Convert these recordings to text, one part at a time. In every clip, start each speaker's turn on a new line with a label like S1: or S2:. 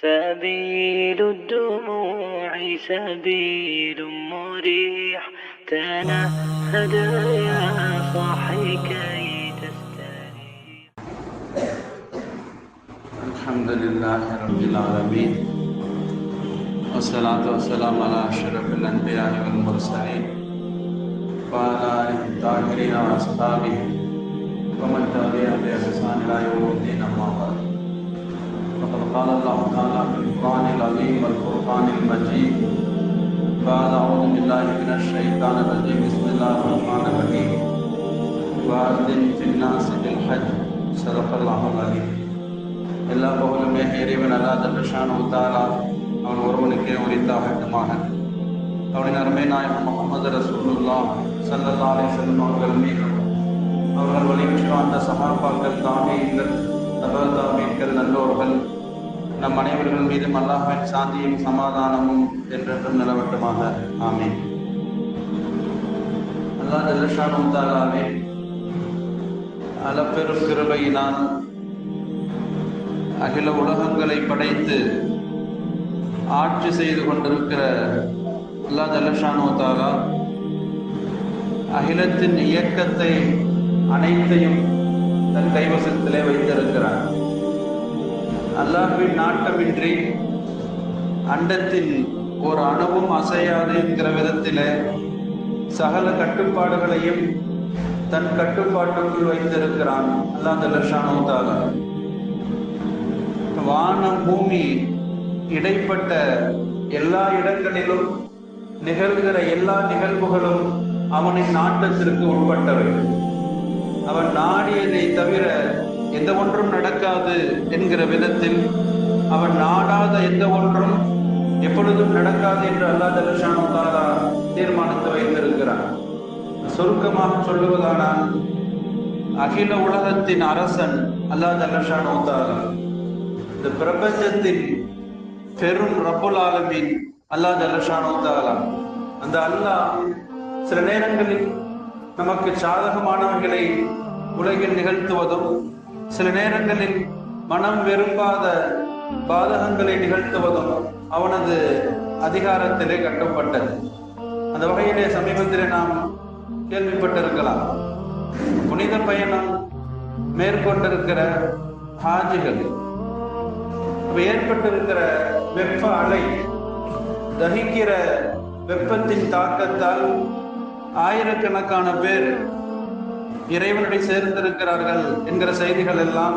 S1: سبيل الدموع سبيل مريح. تنهد يا صاحي كي تستريح.
S2: الحمد لله رب العالمين. والصلاة والسلام على أشرف الأنبياء والمرسلين وعلى آله الطاهرين وأصحابه ومن تبعهم بإحسان إلى يوم الدين أما بعد. فقد قال الله تعالى في القرآن العظيم والفرقان المجيد بعد أعوذ بالله من الشيطان الرجيم بسم الله الرحمن الرحيم وأذن في الناس بالحج صدق الله العظيم எல்லா புகழுமே இறைவன் அல்லா தல்லஷான் உத்தாலா அவன் ஒருவனுக்கே உரித்தாகட்டுமாக அவனின் அருமை நாயகம் முகமது ரசூலுல்லா சல்லல்லா அலி செல்லும் அவர்கள் மீதும் அவர்கள் வழிவிட்டு வந்த சமாபாக்கள் தாமீன்கள் தபல் தாமீன்கள் நல்லோர்கள். நம் அனைவர்கள் மீதும் அல்லாஹின் சாந்தியும் சமாதானமும் என்றென்றும் நிலவட்டுமாக. ஆமேன். அல்லா ஜல்லஷான் உத்தாலாவே அளப்பெரும் கிருபையினால் அகில உலகங்களை படைத்து ஆட்சி செய்து கொண்டிருக்கிற அல்லா ஜலஷானோ தாலா அகிலத்தின் இயக்கத்தை அனைத்தையும் தன் கைவசத்திலே வைத்திருக்கிறார். அல்லாஹின் நாட்டமின்றி அண்டத்தின் ஒரு அணுவும் அசையாது என்கிற விதத்திலே சகல கட்டுப்பாடுகளையும் தன் கட்டுப்பாட்டுக்குள் வைத்திருக்கிறான். அல்லா ஜலஷானோ தாலா வானம் பூமி இடைப்பட்ட எல்லா இடங்களிலும் நிகழ்கிற எல்லா நிகழ்வுகளும் அவனின் நாட்டத்திற்கு உட்பட்டவை. அவன் நாடியதை தவிர எந்த ஒன்றும் நடக்காது என்கிற விதத்தில் அவன் நாடாத எந்த ஒன்றும் எப்பொழுதும் நடக்காது என்று அல்லா தலஷானு தாரா தீர்மானித்து வைத்திருக்கிறான். சுருக்கமாக சொல்லுவதானால் அகில உலகத்தின் அரசன் அல்லா தலஷானு தாரா இந்த பிரபஞ்சத்தின் பெரும் ரப்புல் ஆலமின் அல்லா ஜல்லஷானோ தாரா அந்த அல்லாஹ் சில நேரங்களில் நமக்கு சாதகமானவர்களை உலகில் நிகழ்த்துவதும் சில நேரங்களில் மனம் விரும்பாத பாதகங்களை நிகழ்த்துவதும் அவனது அதிகாரத்திலே கட்டப்பட்டது. அந்த வகையிலே சமீபத்திலே நாம் கேள்விப்பட்டிருக்கலாம். புனித பயணம் மேற்கொண்டிருக்கிற ஹாஜிகள் ஏற்பட்டிருக்கிற வெப்ப அலை தகிக்கிற வெப்பத்தின் தாக்கத்தால் ஆயிரக்கணக்கான பேர் இறைவனுடைய சேர்ந்திருக்கிறார்கள் என்கிற செய்திகள் எல்லாம்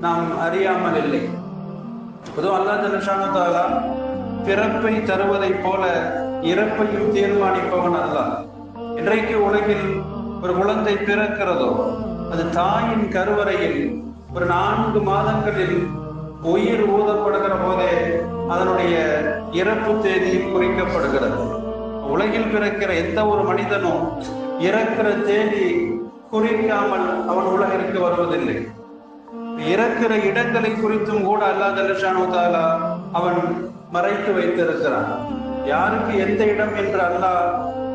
S2: நாம் அறியாமல் இல்லை. பொதுவும் அல்லா ஜலஷானதாலா பிறப்பை தருவதை போல இறப்பையும் தீர்மானிப்பவன் அல்ல இன்றைக்கு உலகில் ஒரு குழந்தை பிறக்கிறதோ அது தாயின் கருவறையில் ஒரு நான்கு மாதங்களில் உயிர் ஊதப்படுகிற போதே அதனுடைய இறப்பு தேதியும் குறிக்கப்படுகிறது. உலகில் பிறக்கிற எந்த ஒரு மனிதனும் இறக்கிற தேதி குறிக்காமல் அவன் உலகிற்கு வருவதில்லை. இறக்கிற இடங்களை குறித்தும் கூட அல்லா ஜல்லஷானு தாலா அவன் மறைத்து வைத்திருக்கிறான். யாருக்கு எந்த இடம் என்று அல்லாஹ்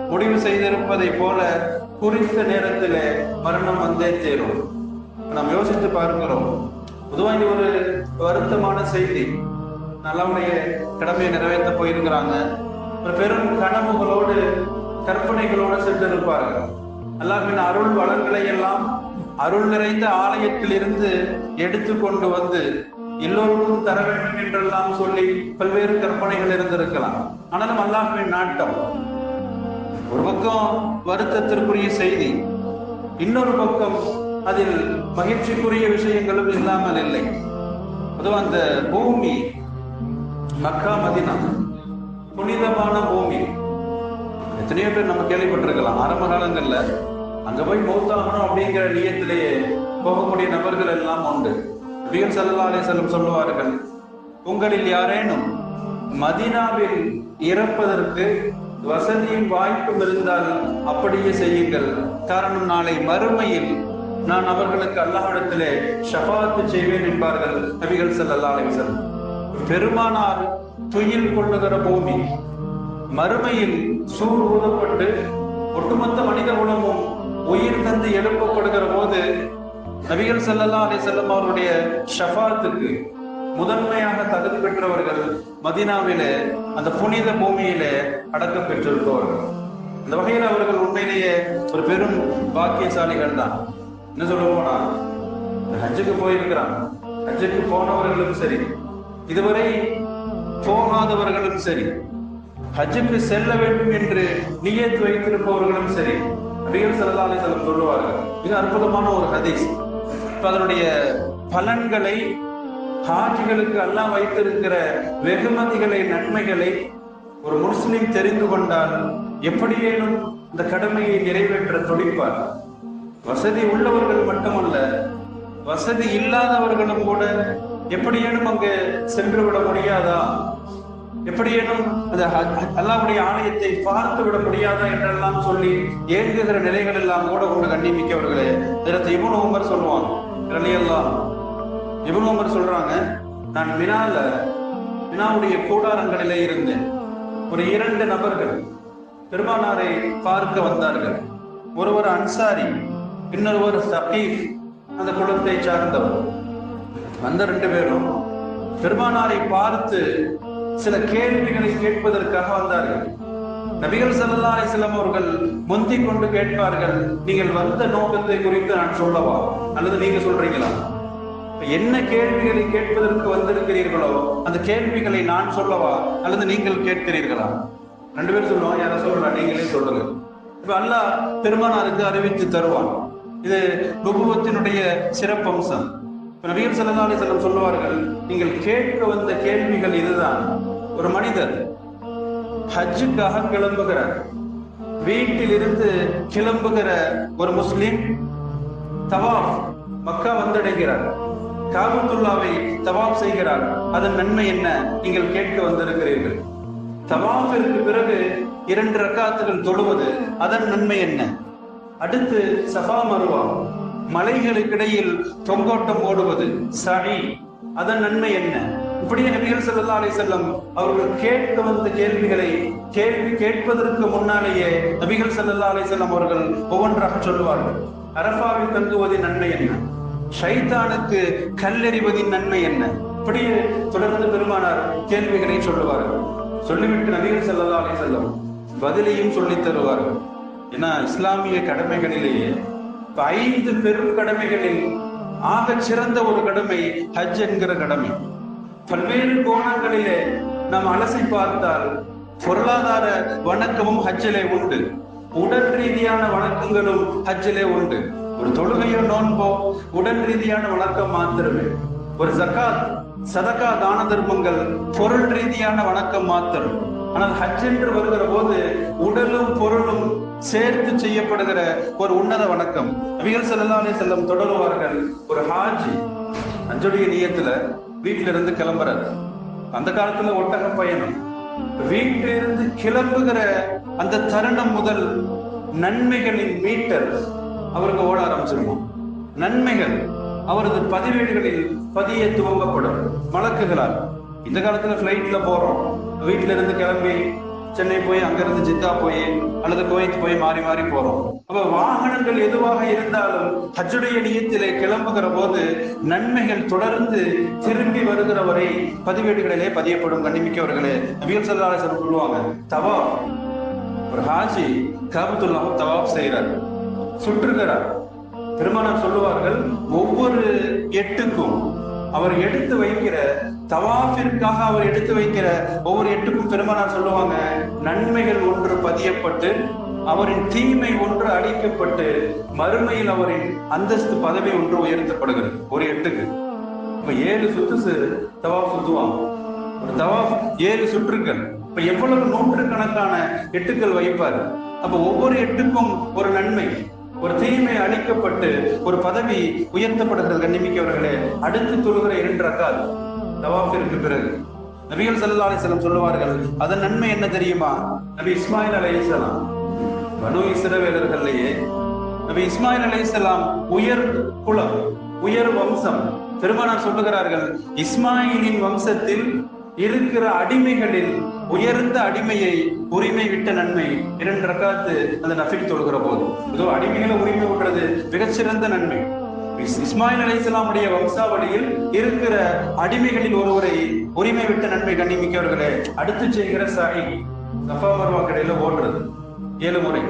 S2: முடிவு செய்திருப்பதை போல குறித்த நேரத்திலே மரணம் வந்தே சேரும் நாம் யோசித்து பார்க்கிறோம். பொதுவாக ஒரு வருத்தமான செய்தி. நல்லவனுடைய கடமையை நிறைவேற்ற போயிருக்கிறாங்க. ஒரு பெரும் கனவுகளோடு கற்பனைகளோடு சென்றிருப்பார்கள். அல்லாஹின் அருள் வளங்களை எல்லாம் அருள் நிறைந்த ஆலயத்தில் இருந்து எடுத்து கொண்டு வந்து எல்லோருக்கும் தர வேண்டும் என்றெல்லாம் சொல்லி பல்வேறு கற்பனைகள் இருந்திருக்கலாம். ஆனாலும் அல்லாஹின் நாட்டம். ஒரு பக்கம் வருத்தத்திற்குரிய செய்தி இன்னொரு பக்கம் அதில் மகிழ்ச்சிக்குரிய விஷயங்களும் இல்லாமல் இல்லை. அதுவும் அந்த பூமி மக்கா மதினா புனிதமான பூமி. எத்தனையோ பேர் நம்ம கேள்விப்பட்டிருக்கலாம். ஆரம்ப காலங்கள்ல அங்க போய் மௌத்தாகணும் அப்படிங்கிற நியத்திலேயே போகக்கூடிய நபர்கள் எல்லாம் உண்டு. நபிகள் சல்லா அலே செல்லம் சொல்லுவார்கள் உங்களில் யாரேனும் மதினாவில் இறப்பதற்கு வசதியும் வாய்ப்பும் இருந்தால் அப்படியே செய்யுங்கள். காரணம் நாளை மறுமையில் நான் அவர்களுக்கு அல்லாஹிடத்திலே ஷபாத்து செய்வேன் என்பார்கள் நபிகள் சல்லா அலிசல் பெருமானார் துயில் கொள்ளுகிற பூமி மறுமையில் சூர் ஊதப்பட்டு ஒட்டுமொத்த மனித குலமும் உயிர் தந்து எழுப்பப்படுகிற போது நபிகள் செல்லல்லா அலைஹி செல்லம் அவருடைய ஷஃபாத்துக்கு முதன்மையாக தகுதி பெற்றவர்கள் மதினாவிலே அந்த புனித பூமியிலே அடக்கம் பெற்றிருப்பவர்கள். இந்த வகையில் அவர்கள் உண்மையிலேயே ஒரு பெரும் பாக்கியசாலிகள் தான். என்ன சொல்ல போனா? இந்த ஹஜ்ஜுக்கு போயிருக்கிறான் ஹஜ்ஜுக்கு போனவர்களும் சரி இதுவரை போகாதவர்களும் சரி ஹஜ்ஜுக்கு செல்ல வேண்டும் என்று நியத்து வைத்திருப்பவர்களும் சரி நபிகள் ஸல்லல்லாஹு அலைஹி சொல்லுவார்கள். மிக அற்புதமான ஒரு ஹதீஸ். இப்ப அதனுடைய பலன்களை ஹாஜிகளுக்கு அல்லாஹ் வைத்திருக்கிற வெகுமதிகளை நன்மைகளை ஒரு முஸ்லிம் தெரிந்து கொண்டால் எப்படியேனும் இந்த கடமையை நிறைவேற்ற துடிப்பார். வசதி உள்ளவர்கள் மட்டுமல்ல வசதி இல்லாதவர்களும் கூட எப்படியேனும் அங்கு சென்று விட முடியாதா? எப்படியேனும் அந்த அல்லாவுடைய ஆலயத்தை பார்த்து விட முடியாதா என்றெல்லாம் சொல்லி ஏங்குகிற நிலைகள் எல்லாம் கூட கொண்டு கண்ணிமிக்கவர்களே இதற்கு இபுன் உமர் சொல்லுவாங்க ரலியல்லாஹ் இபுன் உமர் சொல்றாங்க நான் மினால மினாவுடைய கூடாரங்களிலே இருந்தேன். ஒரு இரண்டு நபர்கள் பெருமானாரை பார்க்க வந்தார்கள். ஒருவர் அன்சாரி இன்னொருவர் சகீஃப் அந்த குளத்தை சார்ந்தவர். அந்த ரெண்டு பேரும் பெருமானாரை பார்த்து சில கேள்விகளை கேட்பதற்காக வந்தார்கள். நபிகள் செல்லல்லா அலைஹி அவர்கள் முந்தி கொண்டு கேட்பார்கள் நீங்கள் வந்த நோக்கத்தை குறித்து நான் சொல்லவா? அல்லது நீங்க சொல்றீங்களா? என்ன கேள்விகளை கேட்பதற்கு வந்திருக்கிறீர்களோ அந்த கேள்விகளை நான் சொல்லவா? அல்லது நீங்கள் கேட்கிறீர்களா? ரெண்டு பேரும் சொல்லுவாங்க யாரை சொல்றா நீங்களே சொல்லுங்க இப்ப அல்லாஹ் பெருமானாருக்கு அறிவித்து தருவான். இது நுபுவத்தினுடைய சிறப்பம்சம். இப்ப நபிகள் ஸல்லல்லாஹு சொல்லுவார்கள் நீங்கள் கேட்க வந்த கேள்விகள் இதுதான். ஒரு மனிதர் ஹஜ்ஜுக்காக கிளம்புகிறார் வீட்டிலிருந்து கிளம்புகிற ஒரு முஸ்லிம் தவாப் மக்கா வந்தடைகிறார். காபத்துல்லாவை தவாப் செய்கிறார். அதன் நன்மை என்ன? நீங்கள் கேட்க வந்திருக்கிறீர்கள். தவாஃபிற்கு பிறகு இரண்டு ரக்காத்துகள் தொழுவது அதன் நன்மை என்ன? அடுத்து சஃபா மருவா. மலைகளுக்கிடையில் தொங்கோட்டம் ஓடுவது சரி அதன் நன்மை என்ன? இப்படியே நபிகள் ஸல்லல்லாஹு அலைஹி செல்லம் அவர்கள் கேட்க வந்த கேள்விகளை கேள்வி கேட்பதற்கு முன்னாலேயே நபிகள் ஸல்லல்லாஹு அலைஹி செல்லம் அவர்கள் ஒவ்வொன்றாக சொல்லுவார்கள். அரஃபாவில் தங்குவதின் நன்மை என்ன? ஷைத்தானுக்கு கல்லெறிவதின் நன்மை என்ன? இப்படியே தொடர்ந்து பெருமானார் கேள்விகளை சொல்லுவார்கள். சொல்லிவிட்டு நபிகள் ஸல்லல்லாஹு அலைஹி செல்லம் பதிலையும் சொல்லித் தருவார்கள். ஏன்னா இஸ்லாமிய கடமைகளிலேயே ஐந்து பெரும் கடமைகளில் ஆகச் சிறந்த ஒரு கடமை ஹஜ் என்கிற கடமை. பல்வேறு கோணங்களிலே நாம் அலசி பார்த்தால் பொருளாதார வணக்கமும் ஹஜ்ஜிலே உண்டு. உடல் ரீதியான வணக்கங்களும் ஹஜ்ஜிலே உண்டு. ஒரு தொழுகையோ நோன்போ உடல் ரீதியான வணக்கம் மாத்திரமே. ஒரு ஜக்காத் சதகா தான தர்மங்கள் பொருள் ரீதியான வணக்கம் மாத்திரம். ஆனால் ஹஜ் என்று வருகிற போது உடலும் பொருளும் சேர்த்து செய்யப்படுகிற ஒரு உன்னத வணக்கம். நபிகள் ஸல்லல்லாஹு அலைஹி வஸல்லம் தொடருவார்கள். ஒரு ஹாஜி அஞ்சுடைய நியத்துல வீட்டில இருந்து கிளம்புறாரு. அந்த காலத்துல ஒட்டக பயணம். வீட்டிலிருந்து கிளம்புகிற அந்த தருணம் முதல் நன்மைகளின் மீட்டர் அவருக்கு ஓட ஆரம்பிச்சிருவோம் நன்மைகள் அவரது பதிவேடுகளில் பதிய துவங்கப்படும். வழக்குகளால் இந்த காலத்துல பிளைட்ல போறோம். வீட்டில இருந்து கிளம்பி சென்னை போய் அங்கிருந்து ஜித்தா போய் அல்லது கோயத்து போய் மாறி மாறி போறோம். அப்ப வாகனங்கள் எதுவாக இருந்தாலும் ஹஜ்ஜுடைய நியத்திலே கிளம்புகிற போது நன்மைகள் தொடர்ந்து திரும்பி வருகிற வரை பதிவேடுகளிலே பதியப்படும் கண்ணிமிக்கவர்களே நபிகள் ஸல்லல்லாஹு அலைஹி சொல்லுவாங்க தவா ஒரு ஹாஜி காபத்துல்லாஹ் தவாப் செய்கிறார் சுற்றுகிறார். திருமணம் சொல்லுவார்கள் ஒவ்வொரு எட்டுக்கும் அவர் எடுத்து வைக்கிற தவாஃபிற்காக அவர் எடுத்து வைக்கிற ஒவ்வொரு எட்டுக்கும் பெருமானார் சொல்லுவாங்க நன்மைகள் ஒன்று பதியப்பட்டு அவரின் தீமை ஒன்று அழிக்கப்பட்டு மறுமையில் அவரின் அந்தஸ்து பதவி ஒன்று உயர்த்தப்படுகிறது. ஒரு எட்டுக்கு. இப்ப ஏழு சுத்து தவாஃப் சுத்துவாங்க. ஒரு தவாஃப் ஏழு சுற்றுக்கள். இப்ப எவ்வளவு நூற்றுக்கணக்கான எட்டுக்கள் வைப்பார்? அப்ப ஒவ்வொரு எட்டுக்கும் ஒரு நன்மை ஒரு தீமை அழிக்கப்பட்டு ஒரு பதவி உயர்த்தப்படுகிறது கண்ணிமிக்கவர்களே. அடுத்து தொழுகிற இரண்டு ரக்காது. தவாஃபிற்கு பிறகு. நபிகள் சல்லா அலிஸ்லாம் சொல்லுவார்கள் அதன் நன்மை என்ன தெரியுமா? நபி இஸ்மாயில் அலைஹிஸ்ஸலாம் பனு இஸ்ரவேலர்கள்லயே நபி இஸ்மாயில் அலைஹிஸ்ஸலாம் உயர் குலம் உயர் வம்சம் பெருமானார் சொல்லுகிறார்கள் இஸ்மாயிலின் வம்சத்தில் இருக்கிற அடிமைகளில் உயர்ந்த அடிமையை உரிமை விட்ட நன்மை இரண்டு ரக்காத்து அந்த நஃபில் தொழுகிற போது. இதோ அடிமைகளை உரிமை விடுறது மிகச்சிறந்த நன்மை. இஸ்மாயில் அலைஹிஸ்ஸலாமுடைய வம்சாவளியில் இருக்கிற அடிமைகளில் ஒருவரை உரிமை விட்ட நன்மை கண்ணிமிக்கவர்களே அடுத்து செய்கிற சாய் சஃபா மர்வா கடையில ஓடுறது. ஏழு முறை.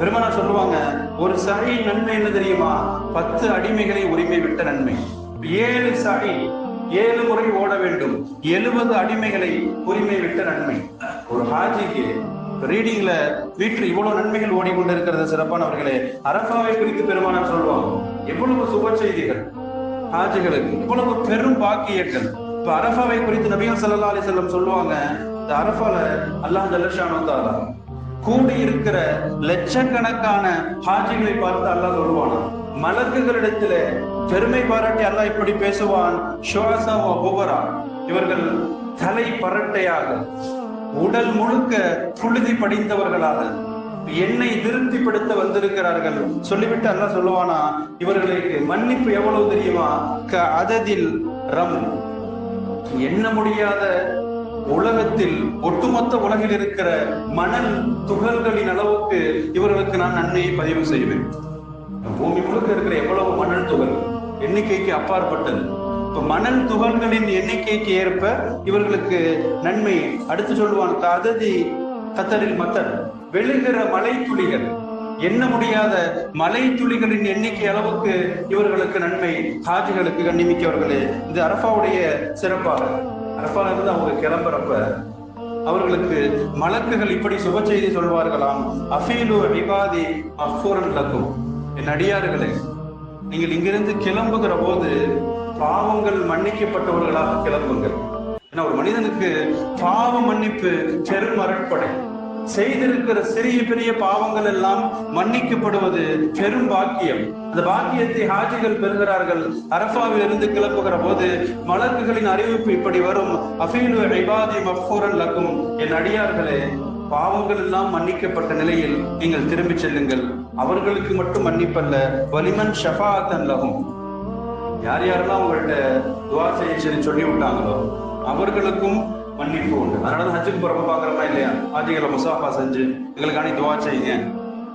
S2: பெருமனா சொல்லுவாங்க ஒரு சாயின் நன்மை என்ன தெரியுமா? பத்து அடிமைகளை உரிமை விட்ட நன்மை. ஏழு சாய் ஏழு முறை ஓட வேண்டும். எழுபது அடிமைகளை உரிமை விட்ட நன்மை. ஒரு ஹாஜிக்கு ரீடிங்ல வீட்டில் இவ்வளவு நன்மைகள் ஓடிக்கொண்டிருக்கிறது சிறப்பானவர்களே அரபாவை குறித்து பெருமானம் சொல்லுவாங்க எவ்வளவு சுப செய்திகள் ஹாஜிகளுக்கு இவ்வளவு பெரும் பாக்கியங்கள். இப்ப அரபாவை குறித்து நபிகள் சல்லா அலி செல்லம் சொல்லுவாங்க இந்த அரபால அல்லாஹ் ஜல்லஷானு தாலா கூடி இருக்கிற லட்சக்கணக்கான ஹாஜிகளை பார்த்து அல்லாஹ் சொல்லுவானா மலக்குகளிடத்துல பெருமை பாராட்டி அல்லாஹ் இப்படி பேசுவான் ஷோசா வ இவர்கள் தலை பரட்டையாக உடல் முழுக்க புழுதி படிந்தவர்களாக என்னை திருப்திப்படுத்த வந்திருக்கிறார்கள். சொல்லிவிட்டு அல்ல சொல்லுவானா இவர்களுக்கு மன்னிப்பு எவ்வளவு தெரியுமா? க அததில் ரம். எண்ண முடியாத உலகத்தில் ஒட்டுமொத்த உலகில் இருக்கிற மணல் துகள்களின் அளவுக்கு இவர்களுக்கு நான் நன்மையை பதிவு செய்வேன். பூமி முழுக்க இருக்கிற எவ்வளவு மணல் துகள் எண்ணிக்கைக்கு அப்பாற்பட்டது. இப்போ மணல் துகள்களின் எண்ணிக்கைக்கு ஏற்ப இவர்களுக்கு நன்மை. அடுத்து சொல்லுவான் அததி கத்தரில் மத்தர். வெளுகிற மலை துளிகள் எண்ண முடியாத மலை துளிகளின் எண்ணிக்கை அளவுக்கு இவர்களுக்கு நன்மை. ஹாஜிகளுக்கு கண்ணிமிக்கவர்களே இது அரபாவுடைய சிறப்பாக. அரபால இருந்து அவங்க கிளம்புறப்ப அவர்களுக்கு மலக்குகள் இப்படி சுப செய்தி சொல்வார்களாம். அஃபீலு விவாதி அஃபூரன் லக்கும். என் அடியார்களே நீங்கள் இங்கிருந்து கிளம்புகிற போது பாவங்கள் மன்னிக்கப்பட்டவர்களாக கிளம்புங்கள். ஏன்னா ஒரு மனிதனுக்கு பாவ மன்னிப்பு பெரும் அருட்படை. செய்திருக்கிற சிறிய பெரிய பாவங்கள் எல்லாம் மன்னிக்கப்படுவது பெரும் பாக்கியம். அந்த பாக்கியத்தை ஹாஜிகள் பெறுகிறார்கள். அரபாவில் இருந்து கிளம்புகிற போது மலக்குகளின் அறிவிப்பு இப்படி வரும். அஃபீலு இபாதி மஃபூரன் லக்கும். என் அடியார்களே பாவங்கள் எல்லாம் மன்னிக்கப்பட்ட நிலையில் நீங்கள் திரும்பிச் செல்லுங்கள். அவர்களுக்கு மட்டும் மன்னிப்பல்ல. வலிமன் ஷஃபாத்தன் லகும். யார் யாரெல்லாம் உங்கள்கிட்ட துவா செய்ய சொல்லி விட்டாங்களோ அவர்களுக்கும் மன்னிப்பு உண்டு. அதனால தான் ஹஜ்ஜுக்கு போறப்ப பார்க்குறோமா இல்லையா? ஹாஜிகளை முசாஃபா செஞ்சு எங்களுக்காண்டி துவா செய்யுங்க.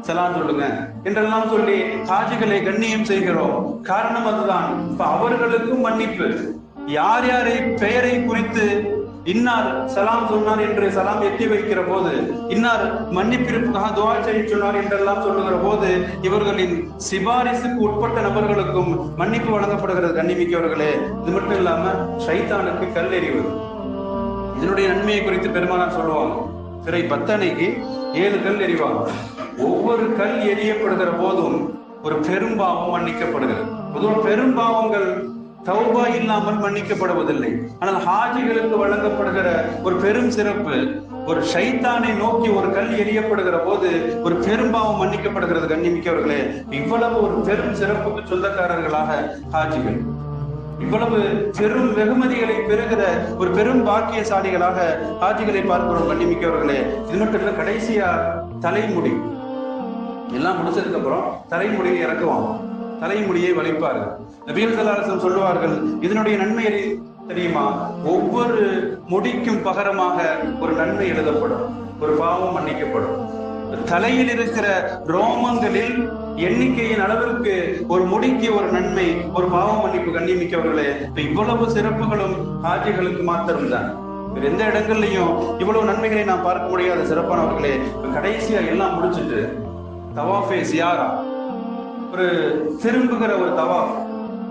S2: சலாம் சொல்லுங்க. என்றெல்லாம் சொல்லி ஹாஜிகளை கண்ணியம் செய்கிறோம். காரணம் அதுதான். இப்ப அவர்களுக்கும் மன்னிப்பு. யார் யாரை பெயரை குறித்து இன்னார் சலாம் சொன்னார் என்று சலாம் எட்டி வைக்கிற போது இன்னார் மன்னிப்பிற்காக துவா செய்ய சொன்னார் என்றெல்லாம் சொல்லுகிற போது இவர்களின் சிபாரிசுக்கு உட்பட்ட நபர்களுக்கும் மன்னிப்பு வழங்கப்படுகிறது. கண்ணிமிக்கவர்களே இது மட்டும் இல்லாம ஷைத்தானுக்கு கல் இதனுடைய நன்மையை குறித்து பெருமானார் சொல்லுவாங்க. சிறை பத்தனைக்கு ஏழு கல் எறிவாங்க ஒவ்வொரு கல் எரியப்படுகிற போதும் ஒரு பெரும்பாவம் மன்னிக்கப்படுகிறது. பொதுவாக பெரும்பாவங்கள் தௌபா இல்லாமல் மன்னிக்கப்படுவதில்லை. ஆனால் ஹாஜிகளுக்கு வழங்கப்படுகிற ஒரு பெரும் சிறப்பு ஒரு ஷைத்தானை நோக்கி ஒரு கல் எரியப்படுகிற போது ஒரு பெரும்பாவம் மன்னிக்கப்படுகிறது கண்ணிமிக்கவர்களே இவ்வளவு ஒரு பெரும் சிறப்புக்கு சொந்தக்காரர்களாக ஹாஜிகள். இவ்வளவு பெரும் வெகுமதிகளை பெறுகிற ஒரு பெரும் பாக்கியசாலிகளாக ஹாஜிகளை பார்க்கிறோம் கண்ணிமிக்கவர்களே இது மட்டும் இல்ல கடைசியா தலைமுடி. எல்லாம் முடிச்சதுக்கு அப்புறம் தலைமுடியை இறக்குவாங்க தலைமுடியை வளைப்பார்கள் நபிகள் சல்லாசம் சொல்லுவார்கள் இதனுடைய நன்மை தெரியுமா? ஒவ்வொரு முடிக்கும் பகரமாக ஒரு நன்மை எழுதப்படும் ஒரு பாவம் மன்னிக்கப்படும். தலையில் இருக்கிற ரோமங்களில் எண்ணிக்கையின் அளவிற்கு ஒரு முடிக்கு ஒரு நன்மை ஒரு பாவம் மன்னிப்பு கண்ணியமிக்கவர்களே இப்ப இவ்வளவு சிறப்புகளும் ஹாஜிகளுக்கு மாத்திரம்தான். எந்த இடங்கள்லயும் இவ்வளவு நன்மைகளை நான் பார்க்க முடியாத சிறப்பானவர்களே கடைசியா எல்லாம் முடிச்சிட்டு தவாஃபே சியாரா ஒரு திரும்புகிற ஒரு தவாஃப்.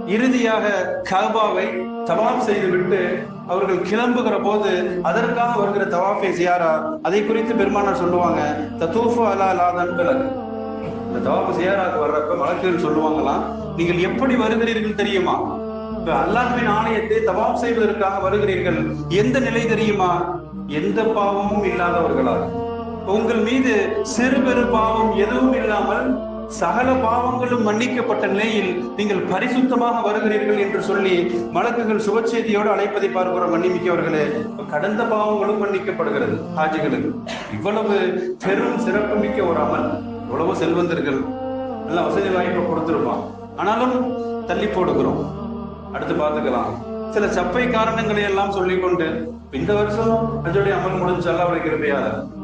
S2: இறுதியாக கபாவை தவாப் செய்துவிட்டு அவர்கள் கிளம்புகிற போது அதற்காக வருகிற தவாஃபே சியாரா அதை குறித்து பெருமானார் சொல்லுவாங்க தத்தூஃபு அலா லாதன் பிலக் இந்த தவாஃபு சியாராக்கு வர்றப்ப மலக்குகள் சொல்லுவாங்களாம் நீங்கள் எப்படி வருகிறீர்கள் தெரியுமா? இப்ப அல்லாஹ்வின் ஆணையத்தை தவாப் செய்வதற்காக வருகிறீர்கள் எந்த நிலை தெரியுமா? எந்த பாவமும் இல்லாதவர்களாக உங்கள் மீது சிறு பெரு பாவம் எதுவும் இல்லாமல் சகல பாவங்களும் மன்னிக்கப்பட்ட நிலையில் நீங்கள் பரிசுத்தமாக வருகிறீர்கள் என்று சொல்லி மலக்குகள் சுபச்செய்தியோடு அழைப்பதை பார்க்கிறோம் மன்னிமிக்கவர்களே. கடந்த பாவங்களும் மன்னிக்கப்படுகிறது. ஹாஜிகளுக்கு இவ்வளவு பெரும் சிறப்புமிக்க ஒரு அமல். இவ்வளவு செல்வந்தர்கள் நல்ல வசதி வாய்ப்பை கொடுத்திருப்பான். ஆனாலும் தள்ளி போடுகிறோம். அடுத்து பார்த்துக்கலாம். சில சப்பை காரணங்களை எல்லாம் சொல்லிக்கொண்டு இந்த வருஷம் அஜோடைய அமல் முடிஞ்சு அல்ல அவரை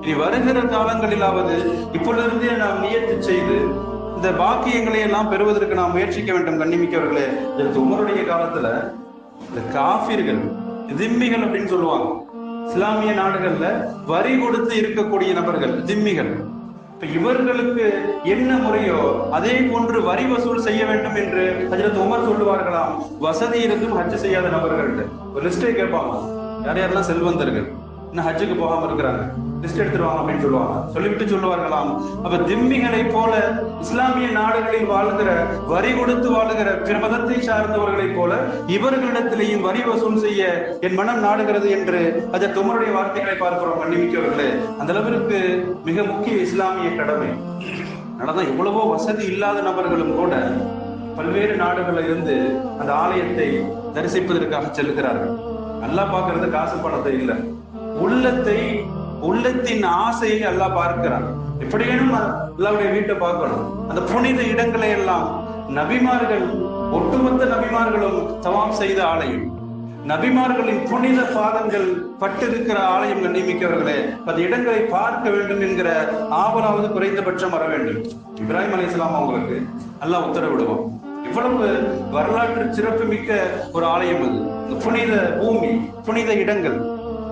S2: இனி வருகிற காலங்களிலாவது இப்பொழுதிருந்தே நாம் நியத்து செய்து இந்த பாக்கியங்களை எல்லாம் பெறுவதற்கு நாம் முயற்சிக்க வேண்டும் கண்ணிமிக்கவர்களே. உமருடைய காலத்துல இந்த காஃபிர்கள் திம்மிகள் அப்படின்னு சொல்லுவாங்க. இஸ்லாமிய நாடுகள்ல வரி கொடுத்து இருக்கக்கூடிய நபர்கள் திம்மிகள். இப்ப இவர்களுக்கு என்ன முறையோ அதே போன்று வரி வசூல் செய்ய வேண்டும் என்று ஹஜரத் உமர் சொல்லுவார்களாம். வசதி இருந்தும் ஹஜ் செய்யாத நபர்கள்ட்ட. ஒரு லிஸ்டே கேட்பாங்க. யார் யாரெல்லாம் செல்வந்தர்கள்? இன்னும் ஹஜ்ஜுக்கு போகாம இருக்கிறாங்க. லிஸ்ட் எடுத்துருவாங்க அப்படின்னு சொல்லுவாங்க. சொல்லிவிட்டு சொல்லுவார்களாம். அப்ப திம்மிகளை போல இஸ்லாமிய நாடுகளில் வாழ்கிற வரி கொடுத்து வாழுகிற பிற மதத்தை சார்ந்தவர்களைப் போல இவர்களிடத்திலேயும் வரி வசூல் செய்ய என் மனம் நாடுகிறது என்று அதை துமருடைய வார்த்தைகளை பார்க்கிறோம் கண்டிமிக்கவர்களே அந்த அளவிற்கு மிக முக்கிய இஸ்லாமிய கடமை. நடந்தா எவ்வளவோ வசதி இல்லாத நபர்களும் கூட பல்வேறு நாடுகளில் இருந்து அந்த ஆலயத்தை தரிசிப்பதற்காக செல்கிறார்கள். நல்லா பார்க்கறது காசு பணத்தை இல்லை. உள்ளத்தை உள்ளத்தின் ஆசையை அல்லாஹ் பார்க்கிறான். எப்படியேனும் அல்லாவுடைய வீட்டை பார்க்கணும். அந்த புனித இடங்களை எல்லாம் நபிமார்கள் ஒட்டுமொத்த நபிமார்களும் தவாம் செய்த ஆலயம். நபிமார்களின் புனித பாதங்கள் பட்டிருக்கிற ஆலயம் நியமிக்கவர்களே அந்த இடங்களை பார்க்க வேண்டும் என்கிற ஆவலாவது குறைந்தபட்சம் வர வேண்டும். இப்ராஹிம் அலி இஸ்லாம் அவங்களுக்கு நல்லா உத்தரவிடுவோம் இவ்வளவு வரலாற்று சிறப்பு மிக்க ஒரு ஆலயம் அது. இந்த புனித பூமி புனித இடங்கள்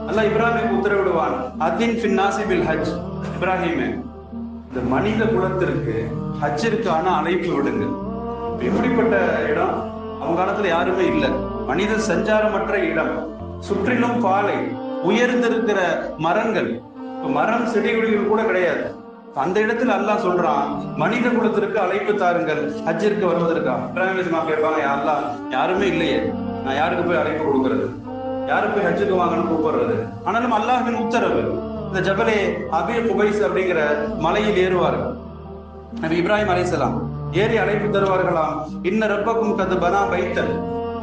S2: அல்லாஹ் இப்ராஹிம் உத்தரவிடுவான். அதின் பின்னாசிபில் ஹஜ். இப்ராஹிமே இந்த மனித குலத்திற்கு ஹஜ்ஜிற்கான அழைப்பு விடுங்க. இப்படிப்பட்ட இடம்? அவங்க காலத்துல யாருமே இல்லை. மனித சஞ்சாரமற்ற இடம். சுற்றிலும் பாலை உயர்ந்திருக்கிற மரங்கள். இப்ப மரம் செடி கொடிகள் கூட கிடையாது. அந்த இடத்துல அல்லாஹ் சொல்றான் மனித குலத்திற்கு அழைப்பு தாருங்கள். ஹஜ்ஜிற்கு வருவதற்கா இப்ராஹிம் கேட்பாங்க அல்லாஹ் யாருமே இல்லையே. நான் யாருக்கு போய் அழைப்பு கொடுக்கறது? யாரு போய் ஹஜ்ஜுக்கு வாங்கன்னு கூப்பிடுறது? ஆனாலும் அல்லாஹின் உத்தரவு. இந்த ஜபலே அபிய குபைஸ் அப்படிங்கிற மலையில் ஏறுவார்கள். நபி இப்ராஹிம் அலைசலாம் ஏறி அழைப்பு தருவார்களாம். இன்ன ரப்பக்கும் கது பனா பைத்தல்.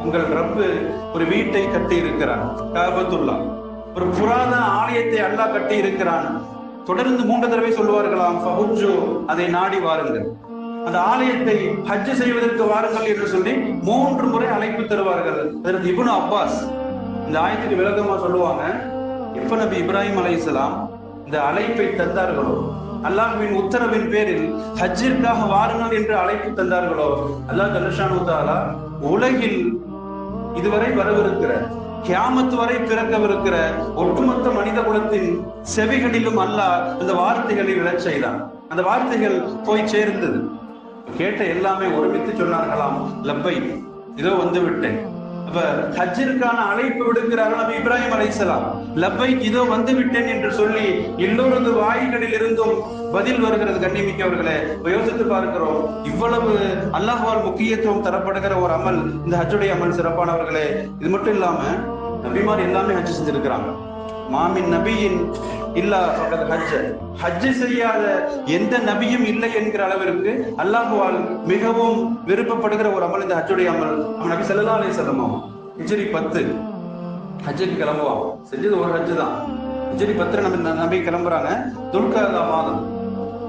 S2: உங்கள் ரப்பு ஒரு வீட்டை கட்டி இருக்கிறான். காபத்துல்லா. ஒரு புராதன ஆலயத்தை அல்லாஹ் கட்டி இருக்கிறான். தொடர்ந்து மூன்று தடவை சொல்லுவார்களாம் ஃபஹுஜ்ஜு அதை நாடி வாருங்கள். அந்த ஆலயத்தை ஹஜ் செய்வதற்கு வாருங்கள் என்று சொல்லி மூன்று முறை அழைப்பு தருவார்கள். அதற்கு இபுனு அப்பாஸ். இந்த ஆயத்துக்கு விளக்கமா சொல்லுவாங்க எப்ப நபி இப்ராஹிம் அலைஹிஸ்ஸலாம் இந்த அழைப்பை தந்தார்களோ? அல்லாஹ்வின் உத்தரவின் பேரில் ஹஜ்ஜிற்காக வாருங்கள் என்று அழைப்பு தந்தார்களோ? அல்லாஹ் தனுஷானு தாலா உலகில் இதுவரை வரவிருக்கிற கியாமத்து வரை பிறக்கவிருக்கிற ஒட்டுமொத்த மனித குலத்தின் செவிகளிலும் அல்லாஹ் அந்த வார்த்தைகளை விழச் செய்தான். அந்த வார்த்தைகள் போய் சேர்ந்தது. கேட்ட எல்லாமே ஒருமித்து சொன்னார்களாம் லப்பை இதோ வந்து விட்டேன். ஹஜ்ஜிற்கான அழைப்பு விடுக்கிறார்கள் நபி இப்ராஹிம் அலைசலாம் லப்பை இதோ வந்து விட்டேன் என்று சொல்லி எல்லோரது வாய்களில் இருந்தும் பதில் வருகிறது கண்ணிமிக்கவர்களே இப்ப யோசித்து பார்க்கிறோம் இவ்வளவு அல்லாஹால் முக்கியத்துவம் தரப்படுகிற ஒரு அமல் இந்த ஹஜ்ஜுடைய அமல் சிறப்பானவர்களே. இது மட்டும் இல்லாம நபிமார் எல்லாமே ஹஜ் செஞ்சிருக்கிறாங்க. மாமின் நபியின் இல்லா ஃபகத் ஹஜ் ஹஜ் செய்யாத எந்த நபியும் இல்லை என்கிற அளவிற்கு அல்லாஹுவால் மிகவும் விருப்பப்படுகிற ஒரு அமல் இந்த ஹஜ்ஜுடைய அமல். நபி ஸல்லல்லாஹு அலே செல்லமாம் ஹிஜ்ரி பத்து. ஹஜ்ஜுக்கு கிளம்புவான். செஞ்சது ஒரு ஹஜ் தான். ஹிஜ்ரி பத்துல நம்ம நபி கிளம்புறாங்க. துல்கதா மாதம்.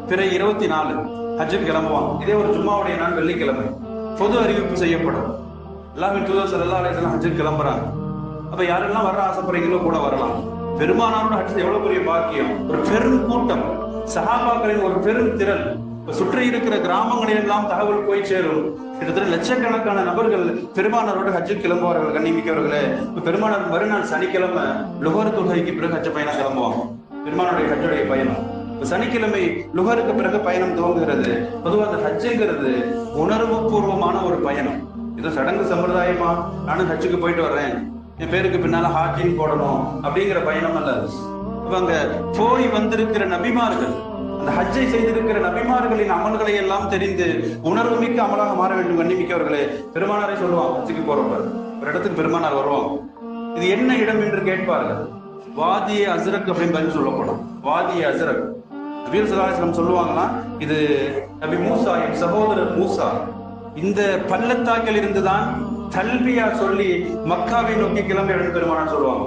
S2: பிற இருபத்தி நாலு ஹஜ்ஜுக்கு கிளம்புவான். இதே ஒரு ஜும்மாவுடைய நாள் வெள்ளிக்கிழமை. பொது அறிவிப்பு செய்யப்படும். எல்லாமே டூ தௌசண்ட் அலைஹி வஸல்லம் ஹஜ்ஜுக்கு கிளம்புறாங்க. அப்ப யாரெல்லாம் வர ஆசைப்படுறீங்களோ கூட வரலாம். பெருமானாரோட ஹஜ் எவ்வளவு பெரிய பாக்கியம்? ஒரு பெரும் கூட்டம். சஹாபாக்களின் ஒரு பெரும் திறன் இப்ப சுற்றி இருக்கிற கிராமங்களில் எல்லாம் தகவல் போய் சேரும். கிட்டத்தட்ட லட்சக்கணக்கான நபர்கள் பெருமானாரோட ஹஜ்ஜு கிளம்புவார்கள் கண்ணிமிக்கவர்களே பெருமானார் மறுநாள் சனிக்கிழமை லுகர் தொழுகைக்கு பிறகு ஹஜ் பயணம் கிளம்புவாங்க. பெருமானுடைய ஹஜ்ஜுடைய பயணம். இப்ப சனிக்கிழமை லுகருக்கு பிறகு பயணம் துவங்குகிறது. பொதுவாக அந்த ஹஜ்ஜுங்கிறது உணர்வு பூர்வமான ஒரு பயணம். இது சடங்கு சம்பிரதாயமா? நானும் ஹஜ்ஜுக்கு போயிட்டு வர்றேன். என் பேருக்கு பின்னால ஹாக்கின் போடணும் அப்படிங்கிற பயணம் அல்ல இவங்க போய் வந்திருக்கிற நபிமார்கள் அந்த ஹஜ்ஜை செய்திருக்கிற நபிமார்களின் அமல்களை எல்லாம் தெரிந்து உணர்வு மிக்க அமலாக மாற வேண்டும் கண்ணிமிக்கவர்களே. பெருமானாரை சொல்லுவாங்க ஹஜ்ஜுக்கு போறப்ப ஒரு இடத்துக்கு பெருமானார் வருவாங்க. இது என்ன இடம் என்று கேட்பார்கள். வாதிய அசரக் அப்படின்னு பதில் சொல்லப்படும். வாதிய அசரக் நபீர் சலாஹம் சொல்லுவாங்களாம் இது நபி மூசா என் சகோதரர் மூசா. இந்த பள்ளத்தாக்கில் இருந்துதான் தல்பியா சொல்லி மக்காவை நோக்கி கிளம்பி எழுந்து பெருமானார் சொல்லுவாங்க.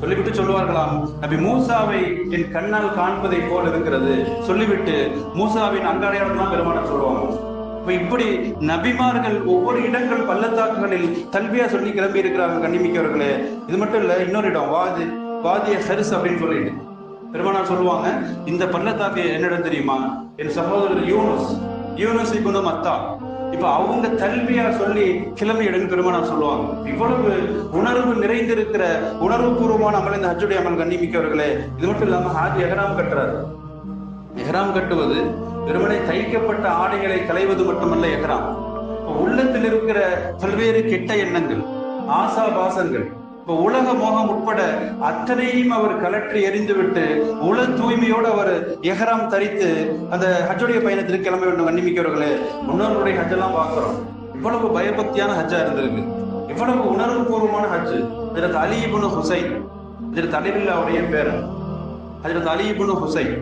S2: சொல்லிவிட்டு சொல்லுவார்களாம் நபி மூசாவை என் கண்ணால் காண்பதை போல் இருக்கிறது. சொல்லிவிட்டு மூசாவின் அங்காடையாளம் தான் பெருமானார் சொல்லுவாங்க. இப்படி நபிமார்கள் ஒவ்வொரு இடங்கள் பள்ளத்தாக்குகளில் தல்பியா சொல்லி கிளம்பி இருக்கிறார்கள் கண்ணிமிக்கவர்களே. இது மட்டும் இல்ல இன்னொரு இடம் வாதி வாதிய சரிசு அப்படின்னு சொல்லிட்டு. பெருமானார் சொல்லுவாங்க இந்த பள்ளத்தாக்கு என்னிடம் தெரியுமா? என் சகோதரர் யூனுஸ். யூனஸ் இப்னு மத்தா. இப்ப அவங்க தல்வியா சொல்லி கிளம்பி எடுங்க பெருமானார் சொல்லுவாங்க. இவ்வளவு உணர்வு நிறைந்திருக்கிற உணர்வு பூர்வமான அமல் இந்த ஹஜ்ஜுடைய அமல் கண்ணிமிக்கவர்களே இது மட்டும் இல்லாம ஹாஜி எஹராம் கட்டுறாரு. எஹராம் கட்டுவது பெருமனை தைக்கப்பட்ட ஆடைகளை களைவது மட்டுமல்ல எஹராம். உள்ளத்தில் இருக்கிற பல்வேறு கெட்ட எண்ணங்கள் ஆசா பாசங்கள் உலக மோகம் உட்பட அத்தனையும் அவர் கலற்றி எறிந்துவிட்டு உல தூய்மையோடு அவர் எஹராம் தரித்து அந்த ஹஜ்ஜுடைய பயணத்திற்கு கிளம்ப வேண்டும். கண்ணிமிக்கவர்களே முன்னோர்களுடைய ஹஜ்ஜெல்லாம் பார்க்கிறோம். இவ்வளவு பயபக்தியான ஹஜ்ஜா இருந்திருக்கு. இவ்வளவு உணர்வு பூர்வமான ஹஜ் இதற்கு அலிபுன் ஹுசைன் இதற்கு அலிபில்லாவுடைய பேர் ஹஜரத் அலி இப்னு ஹுசைன்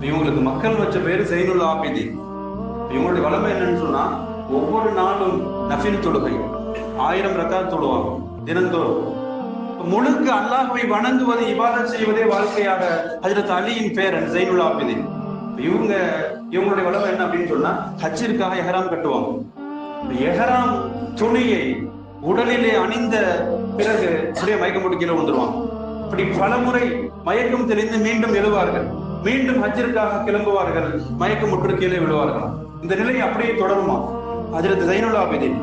S2: இவங்களுக்கு மக்கள் வச்ச பேர் சைனுல் ஆபிதி இவங்களுடைய வளமை என்னன்னு சொன்னா ஒவ்வொரு நாளும் நஃபில் தொழுகை. ஆயிரம் ரக்கா தொழுவாங்க. தினந்தோறும். முழுக்க அல்லாஹுவை வணங்குவதை இபாதம் செய்வதே வாழ்க்கையாக ஹஜரத் அலியின் பேரன் சைனுல் ஆபிதி இவங்க இவங்களுடைய வளமை என்ன அப்படின்னு சொன்னா ஹஜ்ஜிற்காக எஹராம் கட்டுவாங்க. எஹராம் துணியை உடலிலே அணிந்த பிறகு அப்படியே மயக்கம் போட்டு கீழே வந்துருவாங்க இப்படி பல முறை மயக்கம் தெளிந்து மீண்டும் எழுவார்கள். மீண்டும் ஹஜ்ஜிற்காக கிளம்புவார்கள். மயக்கம் முற்று கீழே விழுவார்கள் இந்த நிலை அப்படியே தொடருமா? ஹஜரத் ஜைனுல் ஆபிதீன்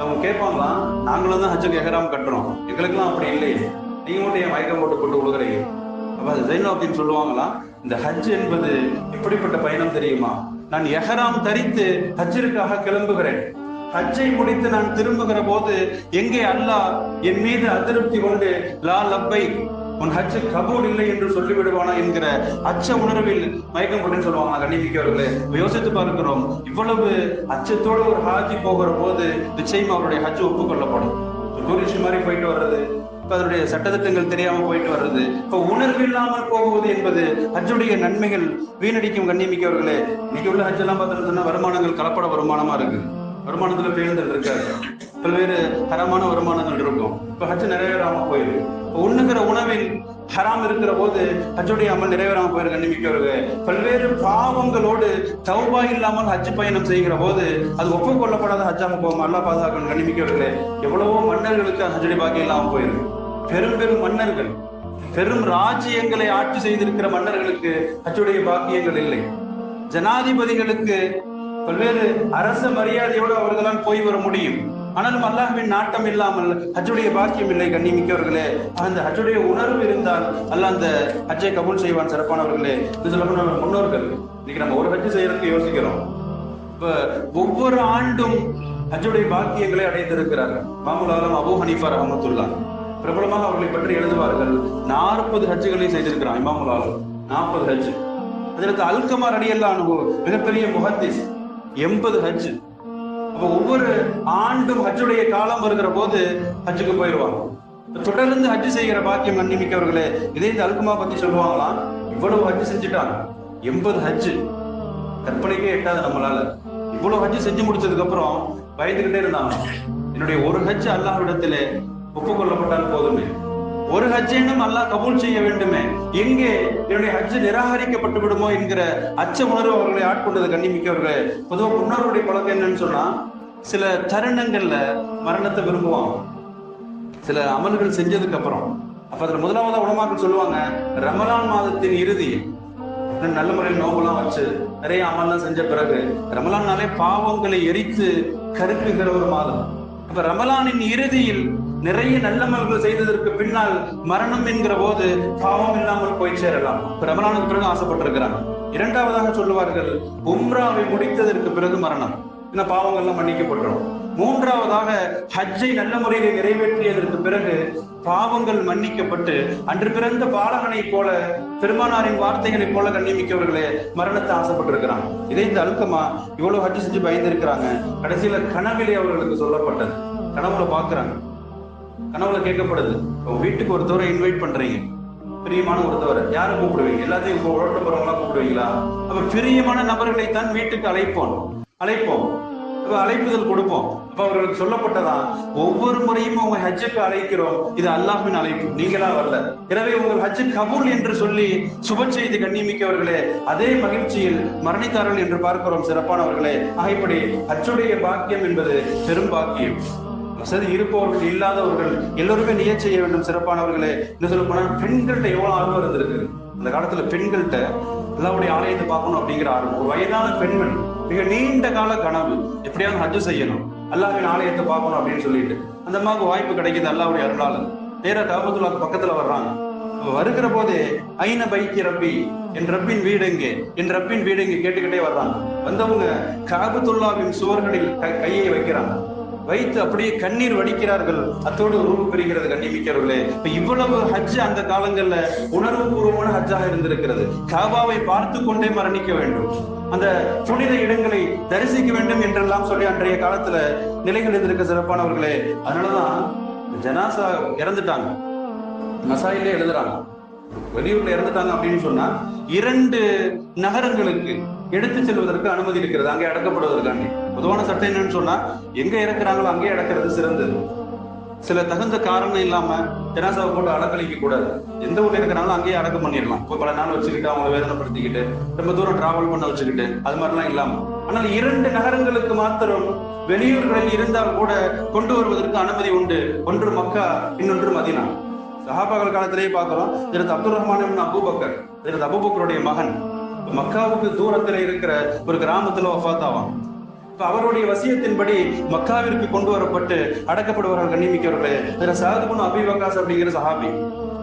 S2: அவங்க கேட்பாங்களாம் நாங்களும் தான் ஹஜ்ஜுக்கு எஹராம் கட்டுறோம். எங்களுக்கெல்லாம் அப்படி இல்லையே நீங்க மட்டும் என் மயக்கம் போட்டு கொண்டு விழுகிறீங்க அப்ப ஜெயின் அப்படின்னு சொல்லுவாங்களா? இந்த ஹஜ் என்பது எப்படிப்பட்ட பயணம் தெரியுமா? நான் எஹராம் தரித்து ஹஜ்ஜிற்காக கிளம்புகிறேன். ஹஜ்ஜை முடித்து நான் திரும்புகிற போது எங்கே அல்லாஹ் என் மீது அதிருப்தி கொண்டு லா லப்பை உன் ஹஜ் கபூல் இல்லை என்று சொல்லிவிடுவானா என்கிற அச்ச உணர்வில் மயக்கம் போட்டுன்னு சொல்லுவாங்க கண்ணிமிக்கவர்களே யோசித்து பார்க்கிறோம். இவ்வளவு அச்சத்தோடு ஒரு ஹாஜி போகிற போது நிச்சயமா அவருடைய ஹஜ் ஒப்புக்கொள்ளப்படும். டூரிஸ்ட் மாதிரி போயிட்டு வர்றது இப்ப அதனுடைய சட்டத்திட்டங்கள் தெரியாம போயிட்டு வர்றது இப்ப உணர்வு இல்லாமல் போகுவது என்பது ஹஜ்ஜுடைய நன்மைகள் வீணடிக்கும் கண்ணிமிக்கவர்களே. இன்னைக்கு உள்ள ஹஜ் எல்லாம் பார்த்துட்டு வருமானங்கள் கலப்பட வருமானமா இருக்கு. வருமானத்துல பேருந்தல் இருக்காது. பல்வேறு தரமான வருமானங்கள் இருக்கும். இப்ப ஹஜ் நிறைவேறாம போயிரு இப்ப உண்ணுகிற உணவில் ஹராம் இருக்கிற போது ஹஜ்ஜுடைய அமல் நிறைவேறாம போயிருக்கு கண்ணிமிக்கவர்கள் பல்வேறு பாவங்களோடு தௌபா இல்லாமல் ஹஜ் பயணம் செய்கிற போது அது ஒப்புக்கொள்ளப்படாத ஹஜ்ஜாக போகும் அல்லா பாதுகாக்கணும் கண்ணிமிக்கவர்களே எவ்வளவோ மன்னர்களுக்கு ஹஜ்ஜுடைய பாக்கியம் இல்லாமல் போயிருக்கு. பெரும் பெரும் மன்னர்கள் பெரும் ராஜ்யங்களை ஆட்சி செய்திருக்கிற மன்னர்களுக்கு ஹஜ்ஜுடைய பாக்கியங்கள் இல்லை. ஜனாதிபதிகளுக்கு பல்வேறு அரச மரியாதையோடு அவர்களால் போய் வர முடியும். ஆனாலும் அல்லாஹ்வின் நாட்டம் இல்லாமல் ஹஜ்ஜுடைய பாக்கியம் இல்லை கண்ணிமிக்கவர்களே. அந்த ஹஜ்ஜுடைய உணர்வு இருந்தால் அல்லாஹ் அந்த ஹஜ்ஜை கபூல் செய்வான் சிறப்பானவர்களே. இது சொல்ல முன்னோர்கள். இன்னைக்கு நம்ம ஒரு ஹஜ்ஜு செய்யறதுக்கு யோசிக்கிறோம். இப்ப ஒவ்வொரு ஆண்டும் ஹஜ்ஜுடைய பாக்கியங்களை அடைந்திருக்கிறார்கள். மாமூலாலம் அபு ஹனீஃபா ரஹமத்துல்லா. பிரபலமாக அவர்களை பற்றி எழுதுவார்கள் நாற்பது ஹஜ்ஜுகளை செய்திருக்கிறான் இமாமுல் ஆலம். நாற்பது ஹஜ் அதற்கு அல்கமார் அடியல்லானு மிகப்பெரிய முஹத்திஸ். எண்பது ஹஜ். அப்ப ஒவ்வொரு ஆண்டும் ஹஜ்ஜுடைய காலம் வருகிற போது ஹஜ்ஜுக்கு போயிடுவாங்க தொடர்ந்து ஹஜ் செய்கிற பாக்கியம் அன்னிமிக்கவர்களே இதே இந்த அல்குமா பத்தி சொல்லுவாங்களாம் இவ்வளவு ஹஜ் செஞ்சுட்டாங்க. எண்பது ஹஜ்ஜு. கற்பனைக்கே எட்டாது நம்மளால. இவ்வளவு ஹஜ் செஞ்சு முடிச்சதுக்கு அப்புறம் பயந்துகிட்டே இருந்தாங்க. என்னுடைய ஒரு ஹஜ் அல்லாஹ்விடத்திலே ஒப்புக்கொள்ளப்பட்டால் போதுமே. ஒரு ஹஜ்ஜேனும் அல்லாஹ் கபூல் செய்ய வேண்டுமே. எங்கே என்னுடைய ஹஜ் நிராகரிக்கப்பட்டு விடுமோ என்கிற அச்ச உணர்வு அவர்களை ஆட்கொண்டது கண்ணிமிக்கவர்களே. பொதுவாக முன்னோருடைய பழக்கம் என்னன்னு சொன்னா சில தருணங்கள்ல மரணத்தை விரும்புவாங்க. சில அமல்கள் செஞ்சதுக்கு அப்புறம். அப்ப அதுல முதலாவது உணமாக்கள் சொல்லுவாங்க ரமலான் மாதத்தின் இறுதி நல்ல முறையில் நோம்பெல்லாம் வச்சு நிறைய அமல்லாம் செஞ்ச பிறகு ரமலான்னாலே பாவங்களை எரித்து கருக்குகிற ஒரு மாதம். அப்ப ரமலானின் இறுதியில் நிறைய நல்லமல்கள் செய்ததற்கு பின்னால் மரணம் என்கிற போது பாவம் இல்லாமல் போய் சேரலாம். இப்ப ரமலானுக்கு பிறகு ஆசைப்பட்டிருக்கிறாங்க. இரண்டாவதாக சொல்லுவார்கள் உம்ராவை முடித்ததற்கு பிறகு மரணம். இந்த பாவங்கள்லாம் மன்னிக்கப்பட்டுரும். மூன்றாவதாக ஹஜ்ஜை நல்ல முறையில் நிறைவேற்றியதற்கு பிறகு பாவங்கள் மன்னிக்கப்பட்டு அன்று பிறந்த பாலகனை போல பெருமானாரின் வார்த்தைகளைப் போல கண்ணியமிக்கவர்களே மரணத்தை ஆசைப்பட்டிருக்கிறாங்க. இதே இந்த அழுக்கமா இவ்வளவு ஹஜ் செஞ்சு பயந்திருக்கிறாங்க. கடைசியில கனவிலே அவர்களுக்கு சொல்லப்பட்டது. கனவுல பாக்குறாங்க கனவுல கேட்கப்படுது. உங்க வீட்டுக்கு ஒருத்தவரை இன்வைட் பண்றீங்க. பிரியமான ஒருத்தவரை. யாரை கூப்பிடுவீங்க? எல்லாத்தையும் இப்போ உழட்ட போறவங்களா கூப்பிடுவீங்களா? அப்ப பிரியமான நபர்களை தான் வீட்டுக்கு அழைப்போம். அழைப்போம். அழைப்புதல் கொடுப்போம். அப்ப அவர்களுக்கு சொல்லப்பட்டதா? ஒவ்வொரு முறையும் உங்க ஹஜ்ஜுக்கு அழைக்கிறோம். இது அல்லாஹின் அழைப்பு. நீங்களா வரல. எனவே உங்கள் ஹஜ்ஜு கபூல் என்று சொல்லி சுப செய்தி கண்ணியமிக்கவர்களே அதே மகிழ்ச்சியில் மரணித்தார்கள் என்று பார்க்கிறோம் சிறப்பானவர்களே. ஆகப்படி ஹஜ்ஜுடைய பாக்கியம் என்பது பெரும் பாக்கியம். வசதி இருப்பவர்கள் இல்லாதவர்கள் எல்லோருமே நிய செய்ய வேண்டும் சிறப்பானவர்களே. என்ன சொல்ல போனா பெண்கள்கிட்ட எவ்வளவு ஆர்வம் இருந்திருக்கு? அந்த காலத்துல பெண்கள்கிட்ட எல்லாருடைய ஆலயத்தை பார்க்கணும் அப்படிங்கிற ஆர்வம். ஒரு வயதான பெண்மணி மிக நீண்ட கால கனவு. எப்படியாவது ஹஜ் செய்யணும். அல்லாவின் ஆலயத்தை பார்க்கணும் அப்படின்னு சொல்லிட்டு. அந்த அம்மாவுக்கு வாய்ப்பு கிடைக்குது அல்லாவுடைய அருளால. நேரா காபத்துல்லாக்கு பக்கத்துல வர்றாங்க. வருகிற போதே ஐன பைக்கி ரப்பி? என் ரப்பின் வீடு எங்கே? என் ரப்பின் வீடு எங்கே? கேட்டுக்கிட்டே வர்றாங்க. வந்தவங்க காபத்துல்லாவின் சுவர்களில் க- கையை வைக்கிறாங்க. வைத்து அப்படியே கண்ணீர் வடிக்கிறார்கள். அத்தோடு உருவு பெறுகிறது கண்ணிமிக்கிறவர்களே இப்ப இவ்வளவு ஹஜ் அந்த காலங்கள்ல உணர்வுபூர்வமான ஹஜ்ஜாக இருந்திருக்கிறது. காபாவை பார்த்து கொண்டே மரணிக்க வேண்டும். அந்த புனித இடங்களை தரிசிக்க வேண்டும் என்றெல்லாம் சொல்லி அன்றைய காலத்துல நிலைகள் இருந்திருக்க சிறப்பானவர்களே. அதனாலதான் ஜனாசா இறந்துட்டாங்க. மசாயிலே எழுதுறாங்க. வெளியூர்ல இறந்துட்டாங்க அப்படின்னு சொன்னா இரண்டு நகரங்களுக்கு எடுத்து செல்வதற்கு அனுமதி இருக்கிறது. அங்கே அடக்கப்படுவதற்காண்டி. பொதுவான சட்டம் என்னன்னு சொன்னா எங்க இறக்குறாங்களோ அங்கே அடக்கிறது சிறந்தது. சில தகுந்த காரணம் இல்லாம ஜனாசாவை போட்டு அடக்கழிக்க கூடாது. எந்த ஊர்ல இருக்கிறாங்களோ அங்கேயே அடக்கம் பண்ணிடலாம். இப்போ பல நாள் வச்சுக்கிட்டு அவங்களை வேதனைப்படுத்திக்கிட்டு ரொம்ப தூரம் டிராவல் பண்ண வச்சுக்கிட்டு அது மாதிரிலாம் இல்லாம. ஆனால் இரண்டு நகரங்களுக்கு மாத்திரம் வெளியூர்களில் இருந்தால் கூட கொண்டு வருவதற்கு அனுமதி உண்டு. ஒன்று மக்கா இன்னொன்று மதினா. சஹாபாக்கள் காலத்திலேயே பார்க்கிறோம் திரு Abdul Rahman Abu Bakr Abu Bakr அபுபக்கருடைய அபூபக்கருடைய மகன். மக்காவுக்கு தூரத்துல இருக்கிற ஒரு கிராமத்துல வஃபாத் இப்ப அவருடைய வசியத்தின்படி மக்காவிற்கு கொண்டு வரப்பட்டு அடக்கப்படுவார்கள் கண்ணிமிக்கவர்களே இதுல சாதுபுன் அபி வக்காஸ் அப்படிங்கிற சஹாபி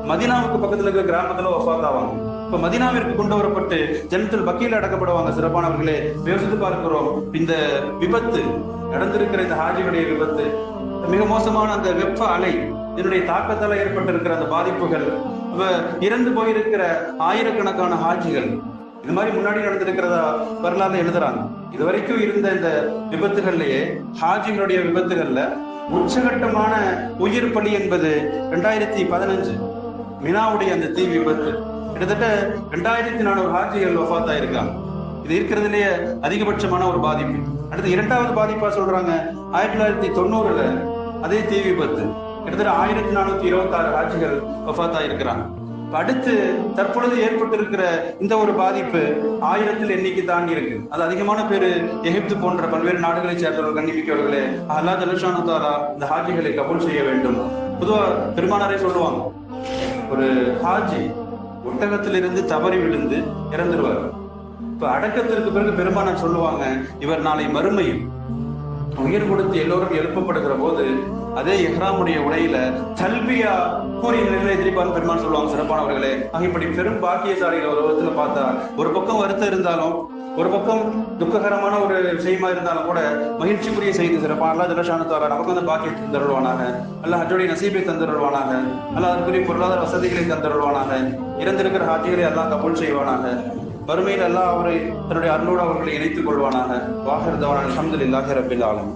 S2: மதினாவுக்கு பக்கத்துல இருக்கிற கிராமத்துல வஃபாத் இப்ப மதினாவிற்கு கொண்டு வரப்பட்டு ஜனத்தில் பக்கீல அடக்கப்படுவாங்க சிறப்பானவர்களே யோசித்து பார்க்கிறோம். இந்த விபத்து நடந்திருக்கிற இந்த ஹாஜியுடைய விபத்து மிக மோசமான அந்த வெப்ப அலை இதனுடைய தாக்கத்தால் ஏற்பட்டிருக்கிற அந்த பாதிப்புகள் இறந்து போயிருக்கிற ஆயிரக்கணக்கான ஹாஜிகள் இது மாதிரி முன்னாடி நடந்திருக்கிறதா வரலாறு எழுதுறாங்க. இது வரைக்கும் இருந்த இந்த விபத்துகள்லயே ஹாஜிகளுடைய விபத்துகள்ல உச்சகட்டமான உயிர் பலி என்பது ரெண்டாயிரத்தி பதினஞ்சு மினாவுடைய அந்த தீ விபத்து. கிட்டத்தட்ட ரெண்டாயிரத்தி நானூறு ஹாஜிகள் வஃபாத்தா இருக்காங்க இது இருக்கிறதுலயே அதிகபட்சமான ஒரு பாதிப்பு. அடுத்து இரண்டாவது பாதிப்பா சொல்றாங்க. ஆயிரத்தி தொள்ளாயிரத்தி தொண்ணூறுல அதே தீ விபத்து. கிட்டத்தட்ட ஆயிரத்தி நானூத்தி இருபத்தி ஆறு ஹாஜிகள் வஃத்தா இருக்கிறாங்க அடுத்து தற்பொழுது ஏற்பட்டிருக்கிற இந்த ஒரு பாதிப்பு ஆயிரத்தில் எண்ணிக்கை தாண்டி இருக்கு. அது அதிகமான பேர் எகிப்து போன்ற பல்வேறு நாடுகளை சேர்ந்தவர்கள் கண்டிப்பிக்கவர்களே அல்லா தலுஷானுத்தாரா இந்த ஹாஜிகளை கபூல் செய்ய வேண்டும். பொதுவா பெருமானாரே சொல்லுவாங்க ஒரு ஹாஜி ஒட்டகத்திலிருந்து தவறி விழுந்து இறந்துருவார். இப்ப அடக்கத்திற்கு பிறகு பெரும்பாலும் சொல்லுவாங்க இவர் நாளை மறுமையில் உயிர் கொடுத்து எல்லோரும் எழுப்பப்படுகிற போது அதே இஹ்ராமுடைய உடையில தல்வியா கூறிய நிலையில எதிரிப்பான் பெருமான் சொல்லுவாங்க சிறப்பானவர்களே. ஆக இப்படி பெரும் பாக்கியசாலிகள் ஒரு விதத்துல பார்த்தா ஒரு பக்கம் வருத்தம் இருந்தாலும் ஒரு பக்கம் துக்ககரமான ஒரு விஷயமா இருந்தாலும் கூட மகிழ்ச்சிக்குரிய செய்தி சிறப்பான அல்லா ஜலஷானத்தாரா நமக்கு வந்து பாக்கியத்தை தந்தருள்வானாக அல்ல ஹஜ்ஜுடைய நசீபை தந்தருள்வானாக. அல்ல அதற்குரிய பொருளாதார வசதிகளை தந்தருள்வானாக. இறந்திருக்கிற ஹாஜிகளை எல்லாம் கபூல் செய்வானாக. வறுமையில் எல்லாம் அவரை தன்னுடைய அருளோடு அவர்களை இணைத்துக் கொள்வானாக. வாகர் தவான் அலமதுல்லாஹி ரபில் ஆலம்